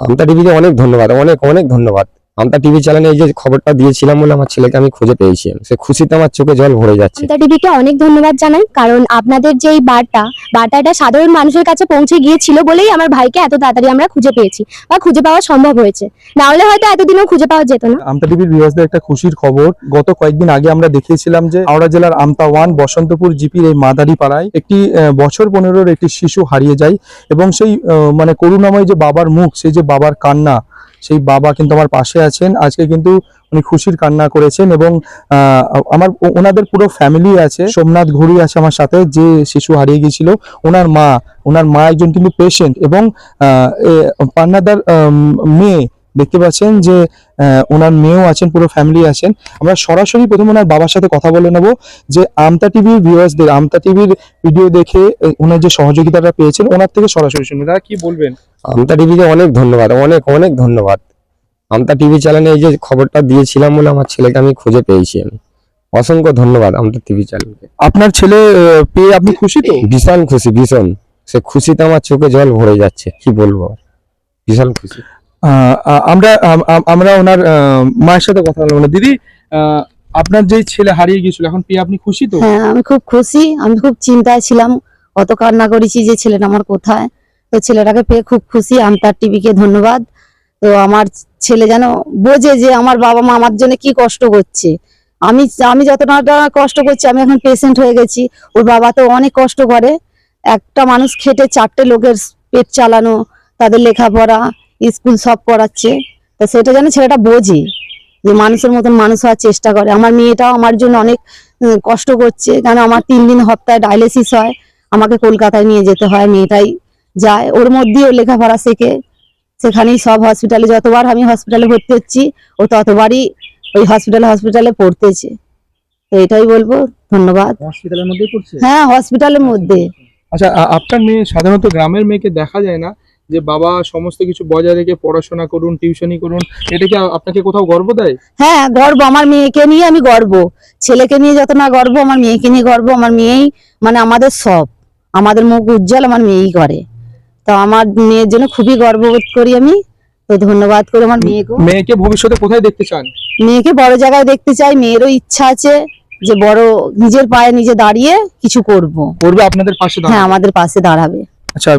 আমতা টিভিকে অনেক ধন্যবাদ অনেক অনেক ধন্যবাদ। আমতা টিভি চ্যানেলে এই যে খবরটা দিয়েছিলাম বলে আমার ছেলেকে আমি খুঁজে পেয়েছি সে খুশিতে আমার চোখে জল ভরে যাচ্ছে। আমতা টিভিকে অনেক ধন্যবাদ জানাই কারণ আপনাদের যে এই বার্তা বার্তাটা সাধারণ মানুষের কাছে পৌঁছে গিয়েছিল বলেই আমার ভাইকে এত তাড়াতাড়ি আমরা খুঁজে পেয়েছি বা খুঁজে পাওয়া সম্ভব হয়েছে। না হলে হয়তো এতদিনও খুঁজে পাওয়া যেত না। আমতা টিভির ভিউয়ার্সদের একটা খুশির খবর গত কয়েকদিন আগে আমরা দেখিয়েছিলাম যে হাওড়া জেলার আমতা ওয়ান বসন্তপুর জিপির এই মাদারি পাড়ায় একটি আহ, বছর পনেরোর একটি শিশু হারিয়ে যায় এবং সেই মানে করুণাময় যে বাবার মুখ সেই যে বাবার কান্না সেই বাবা কিন্তু আমার পাশে আছেন। আজকে কিন্তু উনি খুশির কান্না করেছেন এবং আমার ওনাদের পুরো ফ্যামিলি আছে। সোমনাথ ঘুরি আছে আমার সাথে, যে শিশু হারিয়ে গিয়েছিল, ওনার মা ওনার মা একজন কিন্তু পেশেন্ট এবং পান্নাদার মেয়ে দেখতে পাচ্ছেন যে ওনার মেয়েও আছেন পুরো ফ্যামিলি আছেন। আমরা সরাসরি প্রথম ওনার বাবার সাথে কথা বলে নেব যে আমতা টিভির ভিউয়ার্সদের আমতা টিভির ভিডিও দেখে ওনার যে সহযোগিতাটা পেয়েছেন ওনার থেকে সরাসরি শুনবেন দাদা কি বলবেন? আমতা টিভিকে অনেক ধন্যবাদ অনেক অনেক ধন্যবাদ। আমতা টিভি চ্যানেলে এই যে খবরটা দিয়েছিলাম বলে আমার ছেলেকে আমি খুঁজে পেয়েছি আমি। অসংখ্য ধন্যবাদ আমতা টিভি চ্যানেলকে আপনার ছেলে পেয়ে আপনি খুশি তো? ভীষণ খুশি ভীষণ। সে খুশিতে আমার চোখে জল ভরে যাচ্ছে কি বলব? ভীষণ খুশি। আমরা আম- আম- আমরা ওনার মায়ের সাথে কথা বলব না। দিদি আপনার যেই ছেলে হারিয়ে গিয়েছিল, এখন পেয়ে আপনি খুশি তো? হ্যাঁ আমি খুব খুশি। আমি খুব চিন্তায় ছিলাম, অত কান্না করেছি যে ছেলেটা আমার কোথায়। তো ছেলেটাকে পেয়ে খুব খুশি, আমি আমতার টিভিকে ধন্যবাদ। তো আমার ছেলে যেন বোঝে যে আমার বাবা মা আমার জন্য কি কষ্ট করছে। আমি আমি যতটা কষ্ট করছি, আমি এখন পেশেন্ট হয়ে গেছি। ওর বাবা তো অনেক কষ্ট করে। একটা মানুষ খেটে চারটে লোকের পেট চালানো, তাদের লেখাপড়া স্কুল সব পড়াচ্ছে। তো সেটা যেন ছেলেটা বোঝে যে মানুষের মতন মানুষ হওয়ার চেষ্টা করে। আমার মেয়েটাও আমার জন্য অনেক কষ্ট করছে। কারণ আমার তিন দিন সপ্তাহে ডায়ালিসিস হয় আমাকে কলকাতায় নিয়ে যেতে হয় মেয়েটাই যায়। ওর মধ্যেও লেখাপড়া শেখে। সেখানেই সব হসপিটালে যতবার আমি হসপিটালে ভর্তি হচ্ছি ও ততবারই ওই হসপিটালে হসপিটালে পড়তেছে। তো এটাই বলব। ধন্যবাদ। হসপিটালের মধ্যে হ্যাঁ হসপিটালের মধ্যে। আচ্ছা আপনার মেয়ে সাধারণত গ্রামের মেয়েকে দেখা যায় না? যে বাবা সমস্ত কিছু বজায় রেখে পড়াশোনা করুন টিউশনি করুন এটা কি আপনাকে কোথাও গর্ব দেয়? হ্যাঁ গর্ব। আমার মেয়েকে নিয়ে আমি গর্ব। ছেলেকে নিয়ে যত না গর্ব আমার মেয়েকে নিয়ে গর্ব আমার মেয়েই মানে আমাদের সব। আমাদের মুখ উজ্জ্বল আমার মেয়েই করে। তো আমার মেয়ের জন্য খুবই গর্ববোধ করি আমি। তো ধন্যবাদ করি আমার মেয়েকে মেয়েকে ভবিষ্যতে কোথায় দেখতে চান? মেয়েকে বড় জায়গায় দেখতে চাই। মেয়েরও ইচ্ছা আছে যে বড় নিজের পায়ে নিজে দাঁড়িয়ে কিছু করব। করবে আপনাদের পাশে হ্যাঁ আমাদের পাশে দাঁড়াবে। আচ্ছা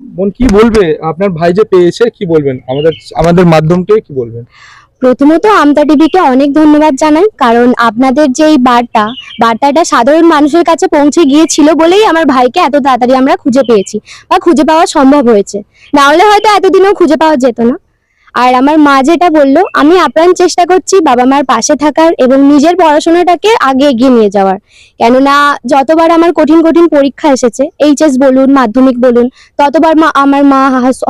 বোন কি বলবে? আপনার ভাই যে পেয়েছে, কি বলবেন? আমাদের আমাদের মাধ্যমকে কি বলবেন? প্রথমত আমতা টিভিকে অনেক ধন্যবাদ জানাই, কারণ আপনাদের যে এই বার্তা, বার্তাটা সাধারণ মানুষের কাছে পৌঁছে গিয়েছিল বলেই আমার ভাইকে এত তাড়াতাড়ি আমরা খুঁজে পেয়েছি বা খুঁজে পাওয়া সম্ভব হয়েছে। না হলে হয়তো এতদিনও খুঁজে পাওয়া যেত না। আর আমার মা যেটা বলল, আমি আপ্রাণ চেষ্টা করছি বাবা মার পাশে থাকার এবং নিজের পড়াশোনাটাকে আগে এগিয়ে নিয়ে যাওয়ার। কেননা যতবার আমার কঠিন কঠিন পরীক্ষা এসেছে, এইচএস বলুন, মাধ্যমিক বলুন, ততবার মা, আমার মা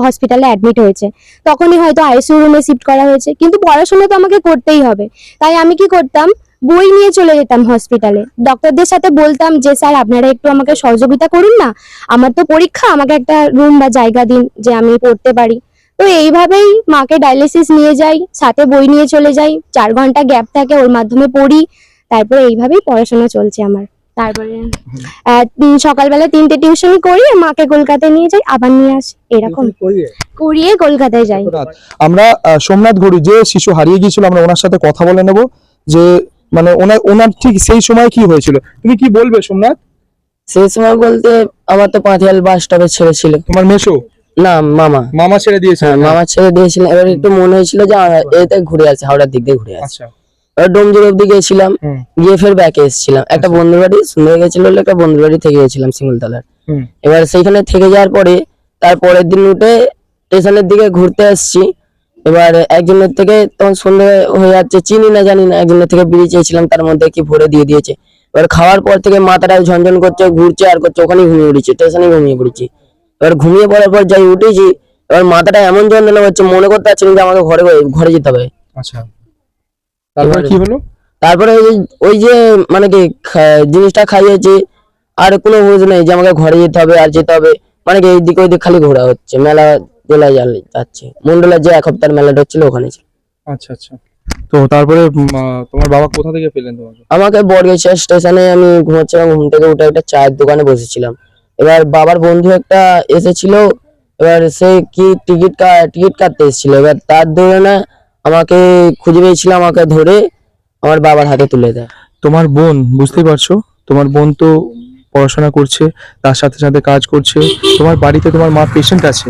হসপিটালে অ্যাডমিট হয়েছে। তখনই হয়তো আইসিইউ রুমে শিফট করা হয়েছে, কিন্তু পড়াশোনা তো আমাকে করতেই হবে। তাই আমি কি করতাম? বই নিয়ে চলে যেতাম হসপিটালে ডক্টরদের সাথে বলতাম যে, স্যার, আপনারা একটু আমাকে সহযোগিতা করুন না। আমার তো পরীক্ষা, আমাকে একটা রুম বা জায়গা দিন যে আমি পড়তে পারি। তো এইভাবেই মাকে ডায়ালিসিস নিয়ে যাই সাথে বই নিয়ে চলে যাই। চার ঘণ্টা গ্যাপ থাকে ওর মাধ্যমে পড়ি। তারপরে এইভাবেই পড়াশোনা চলছে আমার। তারপরে সকালবেলা তিনটে টিউশন করি মাকে কলকাতায় নিয়ে যাই আবার নিয়ে আসি। এরকম। করিয়ে? কলকাতায় যাই। আমরা আহ, সোমনাথ ঘড়ি যে শিশু হারিয়ে গিয়েছিল আমরা ওনার সাথে কথা বলে নেব যে মানে ওনার ওনার ঠিক সেই সময় কি হয়েছিল? তুমি কি বলবে সোমনাথ? সেই সময় বলতে আমার তো পাঁচিয়াল বাস স্টপে ছেড়েছিল তোমার মেশো না মামা। মামা ছেড়ে দিয়েছে হ্যাঁ মামা ছেড়ে দিয়েছিলেন এবার একটু মনে হয়েছিল যে এতে ঘুরে আছে হাওড়ার দিক দিয়ে ঘুরে আছে। আচ্ছা। এবার ডোমজুর অব্দি গেছিলাম গিয়ে ফের ব্যাকে এসেছিলাম। একটা আচ্ছা। বন্ধুর বাড়ি সুন্দর গেছিল বলে একটা বন্ধুর বাড়ি থেকে গেছিলাম হুম। এবার সেইখানে থেকে যাওয়ার পরে তার পরের দিন উঠে স্টেশনের দিকে ঘুরতে আসছি এবার একজনের থেকে তখন সন্ধ্যে হয়ে যাচ্ছে চিনি না জানি না একজনের থেকে বিড়ি চেয়েছিলাম তার মধ্যে কি ভরে দিয়ে দিয়েছে। এবার খাওয়ার পর থেকে মাথাটা ঝনঝন করছে ঘুরছে আর করছে ওখানেই ঘুমিয়ে পড়েছি স্টেশনে ঘুমিয়ে পড়েছি। এবার ঘুমিয়ে পড়ার পর যাই উঠেছি এবার মাথাটা এমন যন্ত্রণা হচ্ছে মনে করতে পারছি না যে আমাকে ঘরে ঘরে যেতে হবে। আচ্ছা। তারপরে কি হলো? তারপরে ওই যে- মানে কি জিনিসটা খাইয়েছি আর কোনো বুঝ নেই যে আমাকে ঘরে যেতে হবে আর যেতে হবে। মানে কি এইদিক ওইদিক খালি ঘোরা হচ্ছে মেলা জেলায় যাচ্ছে। মন্ডলের যে এক সপ্তাহের মেলাটা হচ্ছিল ওখানে ছিল। আচ্ছা আচ্ছা। তো তারপরে তোমার বাবা কোথা থেকে পেলেন তোমাকে? আমাকে বরগেছিয়া স্টেশনে আমি ঘুমাচ্ছিলাম ঘুম থেকে উঠে একটা চায়ের দোকানে বসেছিলাম। এবার বাবার বন্ধু একটা এসেছিল এবার সে কি টিকিট টিকিট কাটতে এসেছিল। এবার তার দৌড়ে আমাকে খুঁজে পেয়েছিল আমাকে ধরে আমার বাবার হাতে তুলে দেয়। তোমার বোন বুঝতেই পারছ? তোমার বোন তো পড়াশোনা করছে তার সাথে সাথে কাজ করছে তোমার বাড়িতে তোমার মা পেশেন্ট আছে।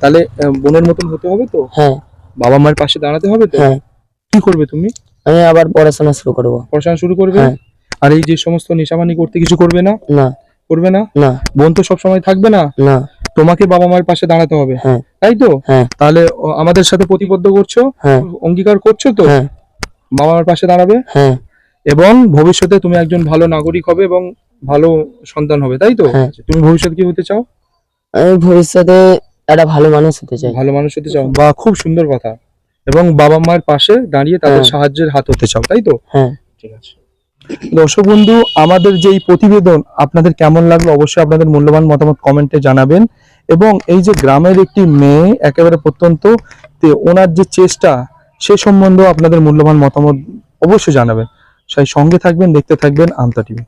তাহলে বোনের মতন হতে হবে তো? হ্যাঁ। বাবা মায়ের পাশে দাঁড়াতে হবে তো? হ্যাঁ। কি করবে তুমি? আমি আবার পড়াশোনা শুরু করব। পড়াশোনা শুরু করবে? হ্যাঁ। আর এই যে সমস্ত নেশাবানি করতে কিছু করবে না? না। করবে না? না। বোন তো সবসময় থাকবে না? না। তোমাকে বাবা মায়ের পাশে দাঁড়াতে হবে। হ্যাঁ। তাই তো? হ্যাঁ। তাহলে আমাদের সাথে প্রতিবদ্ধ করছ? হ্যাঁ। অঙ্গীকার করছ তো? বাবা মায়ের পাশে দাঁড়াবে? হ্যাঁ। এবং ভবিষ্যতে তুমি একজন ভালো নাগরিক হবে এবং ভালো সন্তান হবে তাই তো? হ্যাঁ। তুমি ভবিষ্যতে কি হতে চাও? আমি ভবিষ্যতে একটা ভালো মানুষ হতে চাই। ভালো মানুষ হতে চাও? বা খুব সুন্দর কথা। এবং বাবা মায়ের পাশে দাঁড়িয়ে তাদের হ্যাঁ। সাহায্যের হাত হতে চাও তাই তো? হ্যাঁ। ঠিক আছে। দর্শক বন্ধু, আমাদের যে এই প্রতিবেদন, আপনাদের কেমন লাগল অবশ্যই আপনাদের মূল্যবান মতামত কমেন্টে জানাবেন। এবং এই যে গ্রামের একটি মেয়ে, একেবারে প্রত্যন্ত ওনার যে চেষ্টা, সে সম্বন্ধেও আপনাদের মূল্যবান মতামত অবশ্যই জানাবেন। সেই সঙ্গে থাকবেন, দেখতে থাকবেন আমতা টিভি